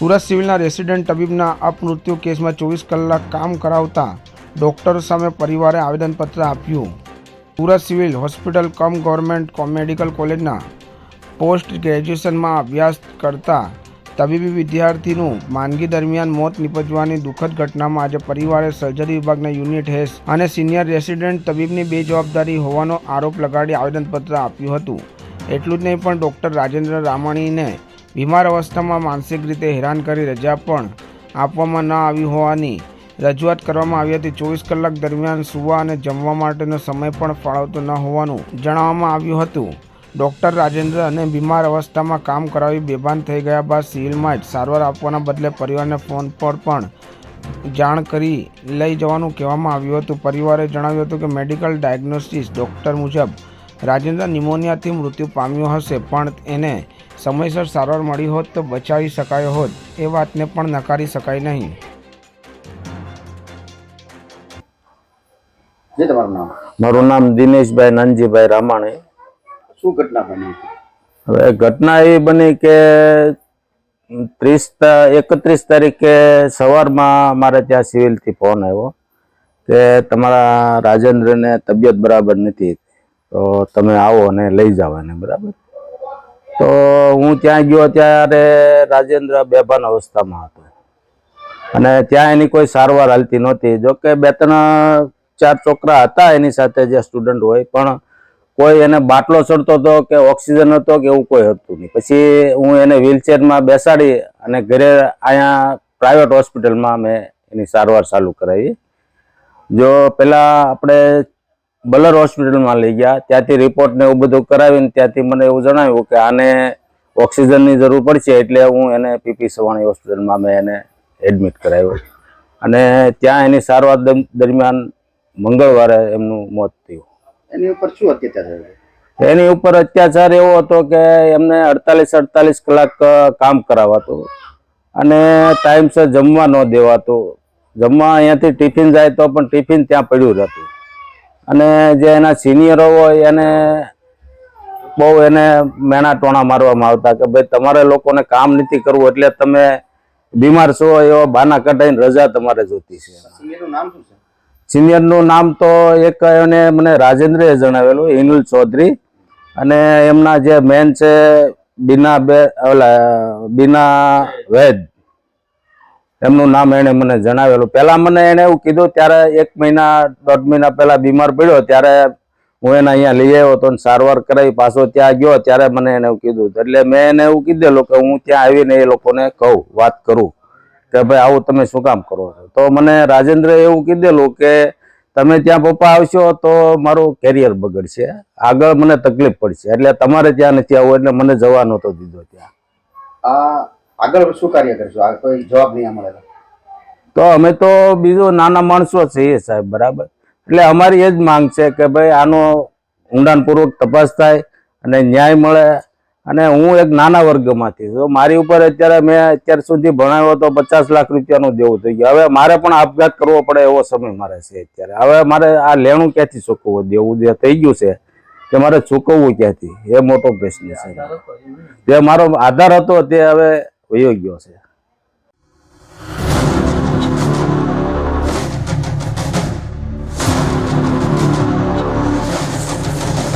Surat સિવિલના resident તબીબના અપમૃત્યુ કેસમાં ચોવીસ કલાક કામ કરાવતા ડોક્ટરો સામે પરિવારે આવેદનપત્ર આપ્યું. Surat civil hospital cum government medical કોલેજના પોસ્ટ ગ્રેજ્યુએશનમાં અભ્યાસ કરતા તબીબી વિદ્યાર્થીનું માંદગી દરમિયાન મોત નિપજવાની દુઃખદ ઘટનામાં આજે પરિવારે સર્જરી વિભાગના યુનિટ હેસ અને સિનિયર રેસિડેન્ટ તબીબની બેજવાબદારી હોવાનો આરોપ લગાડી આવેદનપત્ર આપ્યું હતું. એટલું જ નહીં પણ ડૉક્ટર રાજેન્દ્ર રામાણીને બીમાર અવસ્થામાં માનસિક રીતે હેરાન કરી રજા પણ આપવામાં ન આવી હોવાની રજૂઆત કરવામાં આવી હતી. ચોવીસ કલાક દરમિયાન સુવા અને જમવા માટેનો સમય પણ ફાળવતો ન હોવાનું જણાવવામાં આવ્યું હતું. ડૉક્ટર રાજેન્દ્ર અને બીમાર અવસ્થામાં કામ કરાવી બેભાન થઈ ગયા બાદ સિવિલમાં જ સારવાર આપવાના બદલે પરિવારને ફોન પર પણ જાણ કરી લઈ જવાનું કહેવામાં આવ્યું હતું. પરિવારે જણાવ્યું હતું કે મેડિકલ ડાયગ્નોસિસ ડૉક્ટર મુજબ રાજેન્દ્ર નિમોનિયાથી મૃત્યુ પામ્યો હશે, પણ એને સમયસર સારવાર મળી હોત તો બચાવી શકાયો હોત એ વાતને પણ નકારી શકાય નહીં. જે તમારું નામ? મારું નામ દિનેશભાઈ નાનજીભાઈ રામાણી. શું ઘટના બની હવે ઘટના એવી બની કે ત્રીસ એકત્રીસ તારીખે સવારમાં મારે ત્યાં સિવિલથી ફોન આવ્યો કે તમારા રાજેન્દ્રને તબિયત બરાબર નથી તો તમે આવો અને લઈ જાઓ એને બરાબર? તો હું ત્યાં ગયો ત્યારે રાજેન્દ્ર બેભાન અવસ્થામાં હતો. અને ત્યાં એની કોઈ સારવાર હાલતી નહોતી. જો કે બે ત્રણ, ચાર છોકરા હતા એની સાથે જે સ્ટુડન્ટ હોય, પણ કોઈ એને બાટલો ચડતો હતો કે ઓક્સિજન હતો કે એવું કોઈ હતું નહીં. પછી હું એને વ્હીલચેરમાં બેસાડી અને ઘરે અહીંયા પ્રાઇવેટ હોસ્પિટલમાં મેં એની સારવાર ચાલુ કરાવી. જો પહેલાં આપણે બલર હોસ્પિટલમાં લઈ ગયા. ત્યાંથી રિપોર્ટ ને એવું બધું કરાવીને ત્યાંથી મને એવું જણાવ્યું કે આને ઓક્સિજનની જરૂર પડશે એટલે હું એને પીપી સવાણી હોસ્પિટલમાં મેં એને એડમિટ કરાવ્યો. અને ત્યાં એની સારવાર દરમિયાન મંગળવારે એમનું મોત થયું. એની ઉપર શું અત્યાચાર થયો? એની ઉપર અત્યાચાર એવો હતો કે એમને અડતાલીસ અડતાલીસ કલાક કામ કરાવાતું. અને ટાઈમસર જમવા ન દેવાતું. જમવા અહીંયાથી ટિફિન જાય તો પણ ટિફિન ત્યાં પડ્યું રહેતું અને જે એના સિનિયરો હોય એને બહુ એને મેણા ટોણા મારવામાં આવતા કે ભાઈ તમારે લોકોને કામ નથી કરવું એટલે તમે બીમાર છો એવા બાના કઢાઈને રજા તમારે જોતી છે. સિનિયરનું નામ તો એક એને મને રાજેન્દ્રએ જણાવેલું હિનુલ ચૌધરી. અને એમના જે મેન છે બીના બે ઓલા બીના વૈદ. એમનું નામ એણે મને જણાવેલું. પહેલાં મને એને એવું કીધું, ત્યારે એક મહિના, દોઢ મહિના પહેલાં બીમાર પડ્યો, ત્યારે હું એને અહીંયા લઈ આવ્યો હતો અને સારવાર કરાવી, પાછો ત્યાં ગયો, ત્યારે મને એને એવું કીધું. એટલે મેં એને એવું કીધેલું કે હું ત્યાં આવીને એ લોકોને કહું, વાત કરું કે ભાઈ, આવું તમે શું કામ કરો તો મને રાજેન્દ્ર એવું કીધેલું કે તમે ત્યાં પપ્પા આવશો તો મારું કેરિયર બગડશે. આગળ મને તકલીફ પડશે. એટલે તમારે ત્યાં નથી આવવું, એટલે મને જવા નહોતો દીધો ત્યાં. આ આગળ શું કાર્ય કરશો? કોઈ જવાબ નહીં મળે તો. તો અમે તો બીજું નાના માણસો છીએ સાહેબ, બરાબર? એટલે અમારી એ જ માંગ છે કે ભાઈ આનો ઊંડાણપૂર્વક તપાસ થાય અને ન્યાય મળે. અને હું એક નાના વર્ગમાંથી છું. મારી ઉપર અત્યારે મેં અત્યાર સુધી ભણાવ્યો તો પચાસ લાખ રૂપિયાનું દેવું થઈ ગયું. હવે મારે પણ આપઘાત કરવો પડે એવો સમય મારે છે અત્યારે. હવે મારે આ લેણું ક્યાંથી ચૂકવવું? દેવું જે થઈ ગયું છે કે મારે ચૂકવવું ક્યાંથી? એ મોટો પ્રશ્ન છે. જે મારો આધાર હતો તે હવે વયો ગયો છે.